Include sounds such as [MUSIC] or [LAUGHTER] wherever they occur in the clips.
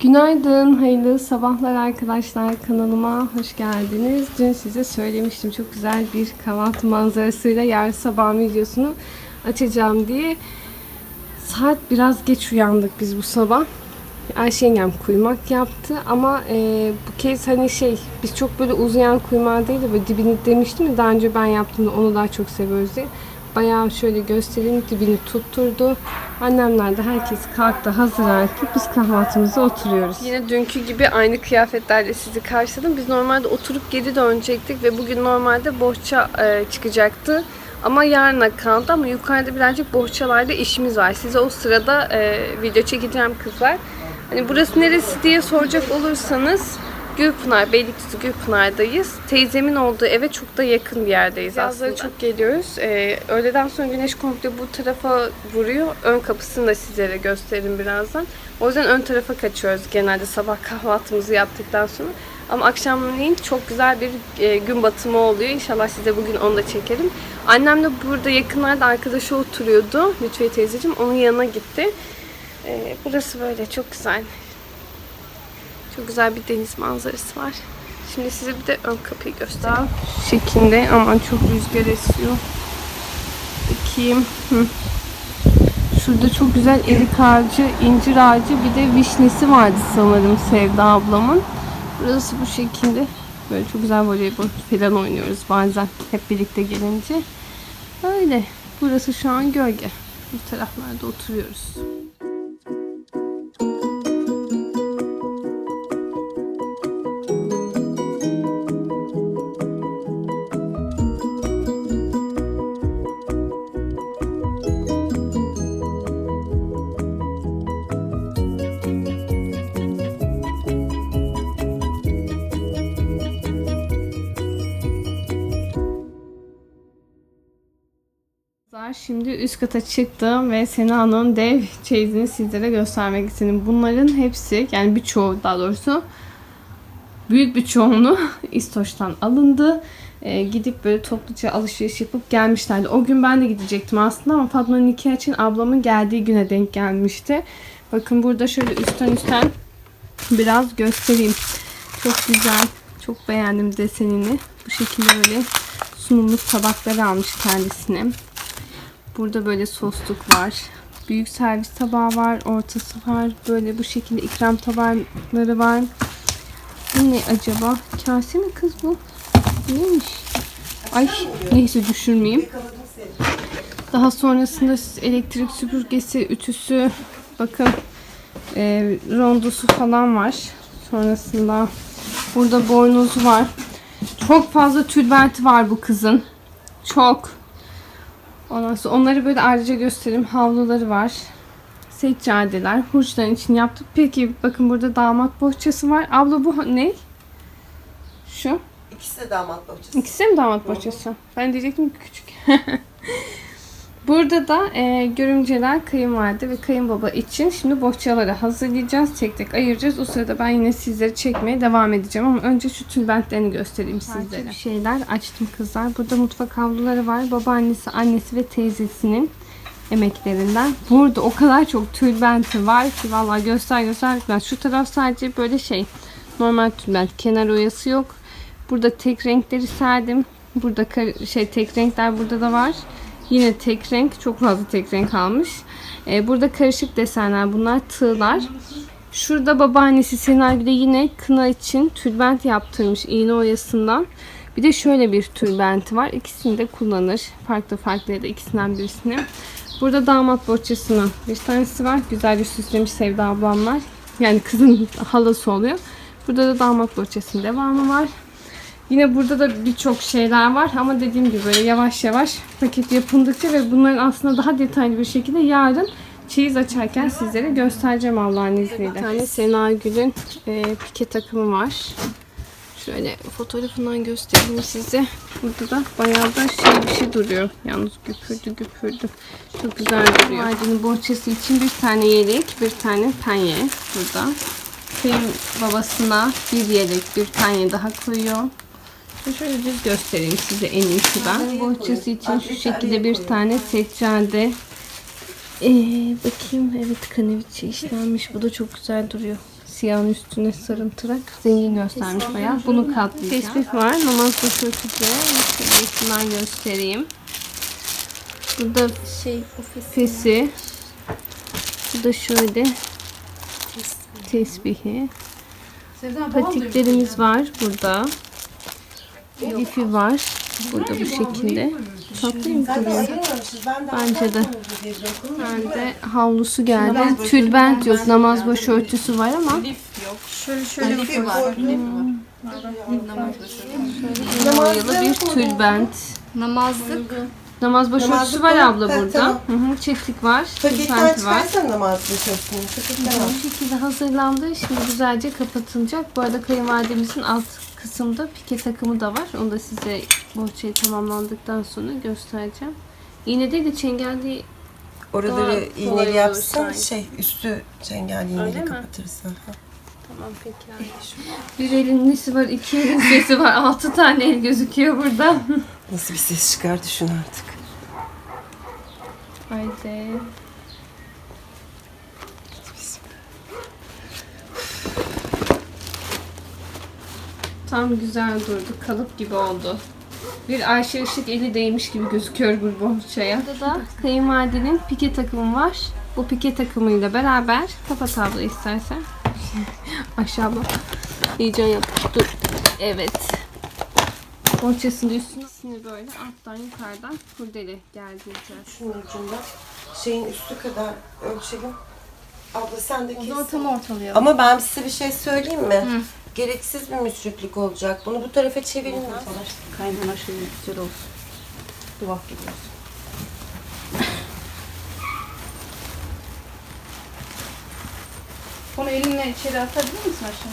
Günaydın, hayırlı sabahlar arkadaşlar. Kanalıma hoş geldiniz. Dün size söylemiştim çok güzel bir kahvaltı manzarasıyla yarın sabah videosunu açacağım diye. Saat biraz geç uyandık biz bu sabah. Ayşe yengem kuymak yaptı ama e, bu kez hani şey biz çok böyle uzayan kuymağı değil de böyle dibini demiştim ya daha önce ben yaptığımda onu daha çok seviyoruz diye. Bayağı şöyle göstereyim dibini tutturdu. Annemler de herkes kalktı hazır artık. Biz kahvaltımıza oturuyoruz. Yine dünkü gibi aynı kıyafetlerle sizi karşıladım. Biz normalde oturup geri dönecektik ve bugün normalde bohça e, çıkacaktı. Ama yarına kaldı ama yukarıda birazcık bohçalarda işimiz var. Size o sırada e, video çekeceğim kızlar. Hani burası neresi diye soracak olursanız Gülpınar, Beylikdüzü Gülpınar'dayız. Teyzemin olduğu eve çok da yakın bir yerdeyiz aslında. çok geliyoruz. Ee, öğleden sonra güneş komple bu tarafa vuruyor. Ön kapısını da sizlere gösteririm birazdan. O yüzden ön tarafa kaçıyoruz genelde sabah kahvaltımızı yaptıktan sonra. Ama akşamleyin çok güzel bir e, gün batımı oluyor. İnşallah size bugün onu da çekerim. Annem de burada yakınlarda arkadaşı oturuyordu. Lütfiye teyzeciğim. Onun yanına gitti. Ee, burası böyle çok güzel. Çok güzel bir deniz manzarası var. Şimdi size bir de ön kapıyı göstereyim. Şeklinde aman çok rüzgar esiyor. Bakayım. Hı. Şurada çok güzel erik ağacı, incir ağacı bir de vişnesi vardı sanırım Sevda ablamın. Burası bu şekilde. Böyle çok güzel voleybol falan oynuyoruz bazen hep birlikte gelince. Öyle. Burası şu an gölge. Bu taraflarda oturuyoruz. Şimdi üst kata çıktım ve Sena'nın dev çeyizini sizlere göstermek istedim. Bunların hepsi yani birçoğu daha doğrusu büyük bir çoğunluğu [LAUGHS] İstoç'tan alındı. Ee, gidip böyle topluca alışveriş yapıp gelmişlerdi. O gün ben de gidecektim aslında ama Fatma'nın nikah için ablamın geldiği güne denk gelmişti. Bakın burada şöyle üstten üstten biraz göstereyim. Çok güzel. Çok beğendim desenini. Bu şekilde böyle sunumluk tabakları almış kendisine. Burada böyle sosluk var. Büyük servis tabağı var. Ortası var. Böyle bu şekilde ikram tabakları var. Bu ne acaba? Kase mi kız bu? Neymiş? Ay neyse düşürmeyeyim. Daha sonrasında elektrik süpürgesi, ütüsü, bakın e, rondosu falan var. Sonrasında burada boynuzu var. Çok fazla tülbenti var bu kızın. Çok. Ondan sonra onları böyle ayrıca göstereyim. Havluları var. Seccadeler. Hurçların için yaptık. Peki bakın burada damat bohçası var. Abla bu ne? Şu. İkisi de damat bahçesi. İkisi de mi damat bohçası? Ben diyecektim ki küçük. [LAUGHS] Burada da e, görümceler kayınvalide ve kayınbaba için şimdi bohçaları hazırlayacağız. Tek tek ayıracağız. O sırada ben yine sizleri çekmeye devam edeceğim. Ama önce şu tülbentlerini göstereyim sizlere. Bir şeyler açtım kızlar. Burada mutfak havluları var. Babaannesi, annesi ve teyzesinin emeklerinden. Burada o kadar çok tülbenti var ki vallahi göster göster bitmez. Şu taraf sadece böyle şey normal tülbent. Kenar oyası yok. Burada tek renkleri serdim. Burada şey tek renkler burada da var. Yine tek renk. Çok fazla tek renk almış. Ee, burada karışık desenler. Bunlar tığlar. Şurada babaannesi Senay bir de yine kına için tülbent yaptırmış iğne oyasından. Bir de şöyle bir tülbenti var. İkisini de kullanır. Farklı farklı ya da ikisinden birisini. Burada damat bohçasının bir tanesi var. Güzelce süslemiş Sevda ablamlar. Yani kızın [LAUGHS] halası oluyor. Burada da damat bohçasının devamı var. Yine burada da birçok şeyler var ama dediğim gibi böyle yavaş yavaş paket yapıldıkça ve bunların aslında daha detaylı bir şekilde yarın çeyiz açarken sizlere göstereceğim Allah'ın izniyle. Bir tane Sena Gül'ün e, pike takımı var. Şöyle fotoğrafından göstereyim size. Burada da bayağı da şey bir şey duruyor. Yalnız güpürdü güpürdü. Çok güzel duruyor. Ailenin bohçası için bir tane yelek, bir tane penye burada. Kayın babasına bir yelek, bir tane daha koyuyor. Şöyle düz göstereyim size en iyisi ben. Bohçası için şu şekilde bir tane seccade. Ee, bakayım evet kaneviçe işlenmiş. Bu da çok güzel duruyor. Siyahın üstüne sarımtırak zengin göstermiş bayağı. Bunu katlayacağım. Tesbih var. Namaz başörtüsü. Şöyle göstereyim. Burada Şey ofis. fesi. Bu da şöyle tesbihi. Patiklerimiz var burada. Lifi var. Burada bu şekilde. Tatlı mı Bence de. anlatmadım diye dokunuyorum. Ben de havlusu geldi. Tülbent yok. Namaz başörtüsü var ama Şöyle şöyle Lifi var. boyalı bir tülbent. Namazlık. Namaz başörtüsü Namazlık var abla Ha, burada. tamam. Hı hı, Çetik var. Paketten Tülbent var. çıkarsan namaz başörtüsünü. Paketten al. Bu şekilde hazırlandı. Şimdi güzelce kapatılacak. Bu arada kayınvalidemizin alt kısımda pike takımı da var. Onu da size bohçayı tamamlandıktan sonra göstereceğim. İğne değil de çengel değil. Oraları kolay iğneli sanki. Şey üstü çengel Öyle iğneli mi? kapatırız. Aha. Tamam peki. Bir elin nesi var, iki elin sesi var. Altı tane el gözüküyor burada. Nasıl bir ses çıkar düşün artık. Haydi. Tam güzel durdu. Kalıp gibi oldu. Bir Ayşe Işık eli değmiş gibi gözüküyor bu bohçaya. Burada da kayınvalidenin pike takımı var. Bu pike takımıyla beraber kapat abla istersen. Aşağı bak. Heyecan yap. Dur. Evet. Bohçasının üstüne böyle alttan yukarıdan kurdele geldireceğiz. Şunun ucunda şeyin üstü kadar ölçelim. Abla sen de O kes. zaman tam ortalayalım. Ama ben size bir şey söyleyeyim mi? Gereksiz bir müsriflik olacak. Bunu bu tarafa çevirin. Kaynana şey güzel olsun. Duvak gibi olsun. Onu elinle içeri atabilir misin aşağı?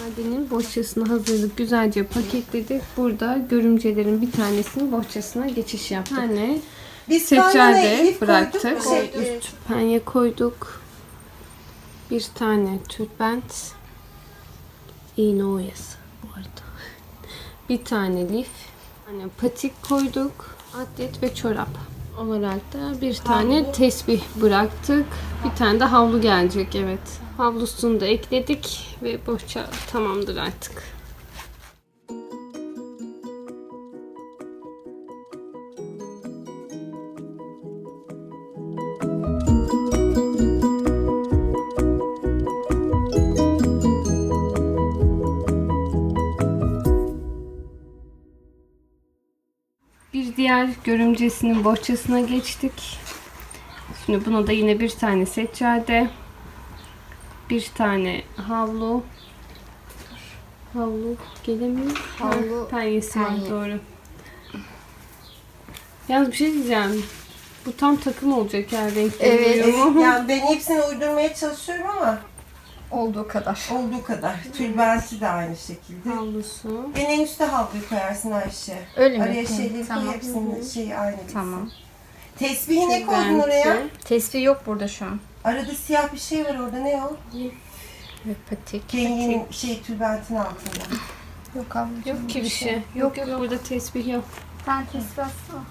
Madenin bohçasını hazırlık güzelce paketledik. Burada görümcelerin bir tanesinin bohçasına geçiş yaptık. Tane Biz kaynana seccade Elif bıraktık. koyduk. Şey, Üst penye koyduk. Bir tane tülbent. İğne oyası bu arada. [LAUGHS] Bir tane lif. Tane patik koyduk. Atlet ve çorap olarak da bir tane tesbih bıraktık. Bir tane de havlu gelecek evet. Havlusunu da ekledik ve bohça tamamdır artık. Bir diğer görümcesinin bohçasına geçtik. Şimdi buna da yine bir tane seccade, bir tane havlu, havlu gelemiyor. Havlu, Ha, penyesi var penye. doğru. Yalnız bir şey diyeceğim. Bu tam takım olacak her renkte. Evet. mu? Yani [LAUGHS] ben hepsini uydurmaya çalışıyorum ama Olduğu kadar. olduğu kadar. Tülbenti de aynı şekilde. Havlusu. En en üstte havluyu koyarsın Ayşe. Öyle mi? Araya Hı, şeyleri tamam. koy hepsinin şeyi aynı. Tamam. Tesbihi ne koydun oraya? Tesbih yok burada şu an. Arada siyah bir şey var orada ne o? Patik. Kenginin şey tülbentin altında. Yok ablacığım. Yok ki bir şey. Yok yok burada tesbih yok. Ben tesbih atsana.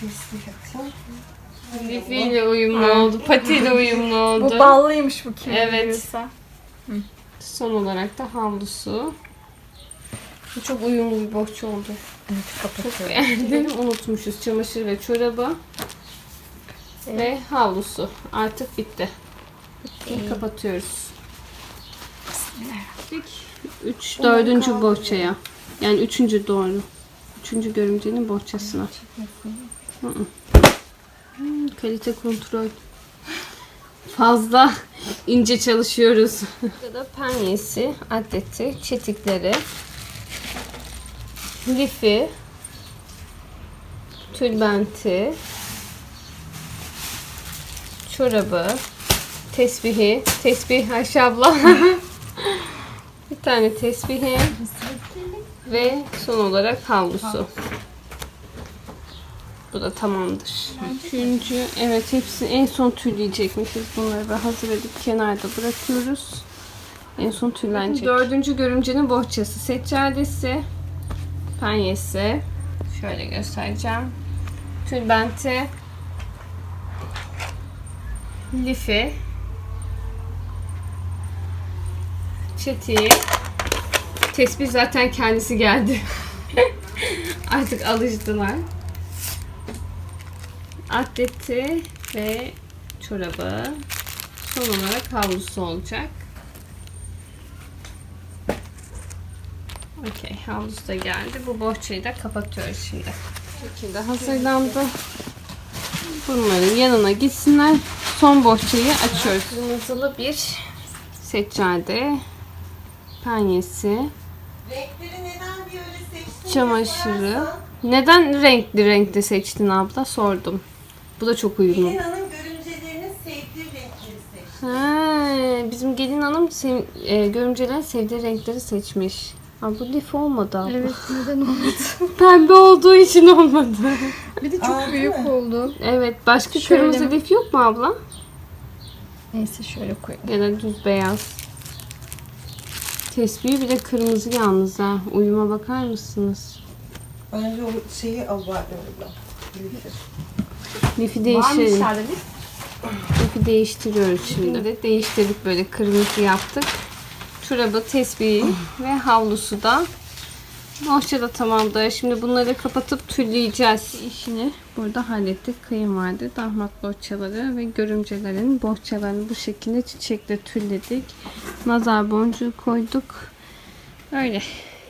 Tesbih atayım. Lifiyle uyumlu oldu. Patiyle uyumlu oldu. Bu ballıymış bu kim Evet. biliyorsa. Son olarak da havlusu. Bu çok uyumlu bir bohça oldu. Evet Çok kapatıyorum. beğendim. Unutmuşuz çamaşır ve çorabı. Ve havlusu. Artık bitti. Şimdi kapatıyoruz. Bismillahirrahmanirrahim. Üç, dördüncü bohçaya. Yani üçüncü doğru. Üçüncü görümcenin bohçasına. Hı hı. Hmm, kalite kontrol. Fazla ince çalışıyoruz. Burada da penyesi, atleti, çetikleri, lifi, tülbenti, çorabı, tesbihi, tesbih [LAUGHS] Ayşe abla. Bir tane tesbihi ve son olarak havlusu. Bu da tamamdır. Üçüncü, evet hepsini en son tülleyecekmişiz. Bunları da hazır edip kenarda bırakıyoruz. En son tüllenecek. Dördüncü görümcenin bohçası. Seccadesi, penyesi. Şöyle göstereceğim. Tülbenti, lifi, çetiği. Tespih zaten kendisi geldi. [LAUGHS] Artık alıştılar. Atleti ve çorabı. Son olarak havlusu olacak. Okey, havlusu da geldi. Bu bohçayı da kapatıyoruz şimdi. Bu şekilde hazırlandı. Bunların yanına gitsinler. Son bohçayı açıyoruz. Kırmızılı bir seccade, penyesi, Renkleri neden bir öyle seçtin? çamaşırı. Neden renkli renkli seçtin abla? Sordum. Bu da çok uyumlu. Gelin hanım görümcelerinin sevdiği renkleri seçti. Ha, bizim gelin hanım sev, e, görümcelerin sevdiği renkleri seçmiş. Aa, bu lif olmadı abla. Evet neden olmadı? [LAUGHS] Pembe olduğu için olmadı. Bir de çok Aa, büyük mi? oldu. evet, başka Şöyle kırmızı mi? lif yok mu abla? Neyse şöyle koyayım. Ya da düz beyaz. Tespihi bir de kırmızı yalnız ha. Uyuma bakar mısınız? Bence o şeyi abartmıyor. Lifi değiştirelim. Lifi değiştiriyoruz şimdi de. Değiştirdik böyle kırmızı yaptık. Çorabı, tesbihi ve havlusu da. Bohça da tamamdır. Şimdi bunları kapatıp tülleyeceğiz. İşini burada hallettik. Kayınvalide, damat bohçaları ve görümcelerin bohçalarını bu şekilde çiçekle tülledik. Nazar boncuğu koyduk. Öyle.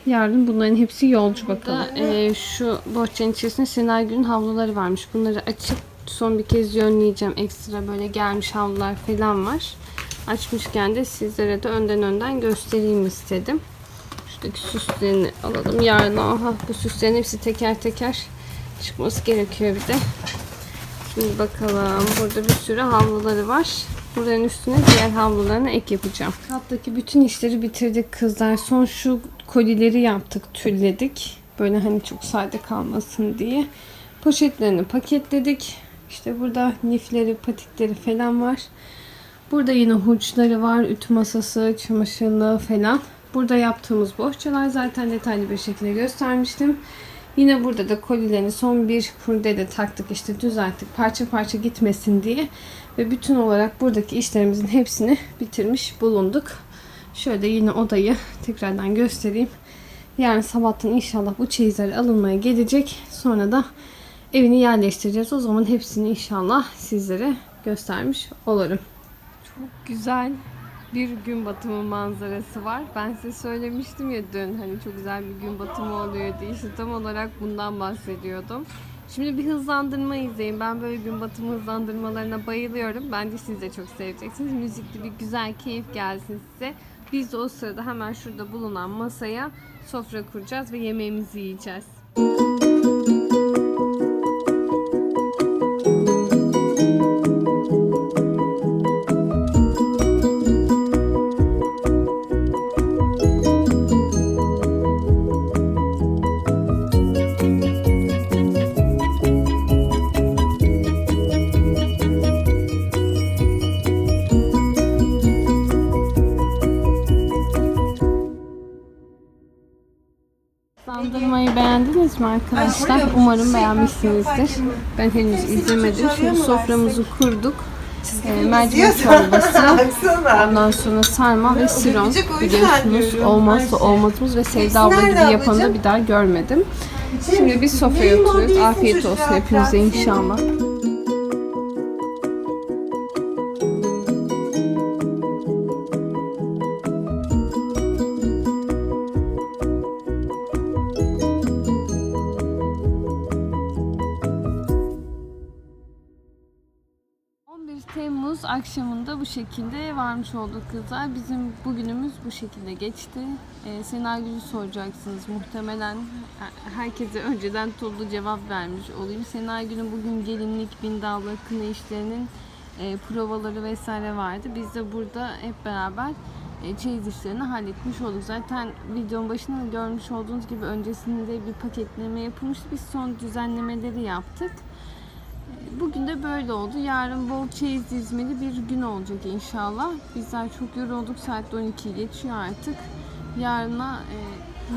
Yarın bunların hepsi yolcu bakalım. Ee, şu bohçanın içerisinde Senay havluları varmış. Bunları açıp son bir kez yönleyeceğim. Ekstra böyle gelmiş havlular falan var. Açmışken de sizlere de önden önden göstereyim istedim. Şuradaki süslerini alalım. Yarın aha, bu süslerin hepsi teker teker çıkması gerekiyor bir de. Şimdi bakalım. Burada bir sürü havluları var. Buranın üstüne diğer havlularına ek yapacağım. Kattaki bütün işleri bitirdik kızlar. Son şu kolileri yaptık, tülledik. Böyle hani çok sade kalmasın diye. Poşetlerini paketledik. İşte burada nifleri, patikleri falan var. Burada yine hurçları var, ütü masası, çamaşırlığı falan. Burada yaptığımız bohçalar zaten detaylı bir şekilde göstermiştim. Yine burada da kolilerini son bir kurdele taktık işte düzelttik parça parça gitmesin diye. Ve bütün olarak buradaki işlerimizin hepsini bitirmiş bulunduk. Şöyle yine odayı tekrardan göstereyim. Yarın sabahtan inşallah bu çeyizler alınmaya gelecek. Sonra da evini yerleştireceğiz. O zaman hepsini inşallah sizlere göstermiş olurum. Çok güzel bir gün batımı manzarası var. Ben size söylemiştim ya dün hani çok güzel bir gün batımı oluyor diye. İşte tam olarak bundan bahsediyordum. Şimdi bir hızlandırma izleyin. Ben böyle gün batımı hızlandırmalarına bayılıyorum. Bence siz de çok seveceksiniz. Müzikli bir güzel keyif gelsin size. Biz de o sırada hemen şurada bulunan masaya sofra kuracağız ve yemeğimizi yiyeceğiz. Hızlandırmayı beğendiniz mi arkadaşlar? Umarım beğenmişsinizdir. Ben henüz izlemedim. Şimdi soframızı kurduk. Ee, mercimek [LAUGHS] çorbası, ondan sonra sarma ve siron biliyorsunuz olmazsa Ayşe. olmazımız ve Sevda abla gibi yapanı bir daha görmedim. Şimdi biz sofraya oturuyoruz. Afiyet olsun hepinize inşallah. Bu şekilde varmış olduk kızlar. Bizim bugünümüz bu şekilde geçti. Ee, Senaryoyu soracaksınız muhtemelen. her- Herkese önceden toplu cevap vermiş olayım. Senaryo'nun bugün gelinlik, bindallı, kına işlerinin e, provaları vesaire vardı. Biz de burada hep beraber e, çeyiz işlerini halletmiş olduk. Zaten videonun başında da görmüş olduğunuz gibi öncesinde bir paketleme yapılmıştı. Biz son düzenlemeleri yaptık. Bugün de böyle oldu. Yarın bol çeyiz dizmeli bir gün olacak inşallah. Bizler çok yorulduk. Saat 12 geçiyor artık. Yarına e,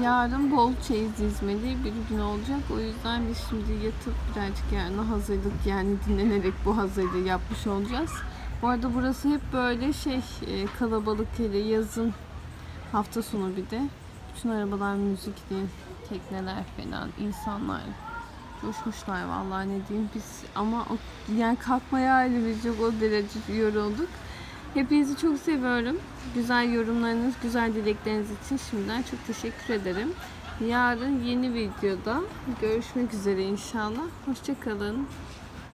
yarın bol çeyiz dizmeli bir gün olacak. O yüzden biz şimdi yatıp birazcık yarına hazırlık yani dinlenerek bu hazırlığı yapmış olacağız. Bu arada burası hep böyle şey e, kalabalık hele yazın Hafta sonu bir de. Bütün arabalar müzikli, tekneler falan, insanlar coşmuşlar vallahi ne diyeyim biz ama o, yani kalkmaya halimiz yok o derece yorulduk. Hepinizi çok seviyorum. Güzel yorumlarınız, güzel dilekleriniz için şimdiden çok teşekkür ederim. Yarın yeni videoda görüşmek üzere inşallah. Hoşçakalın.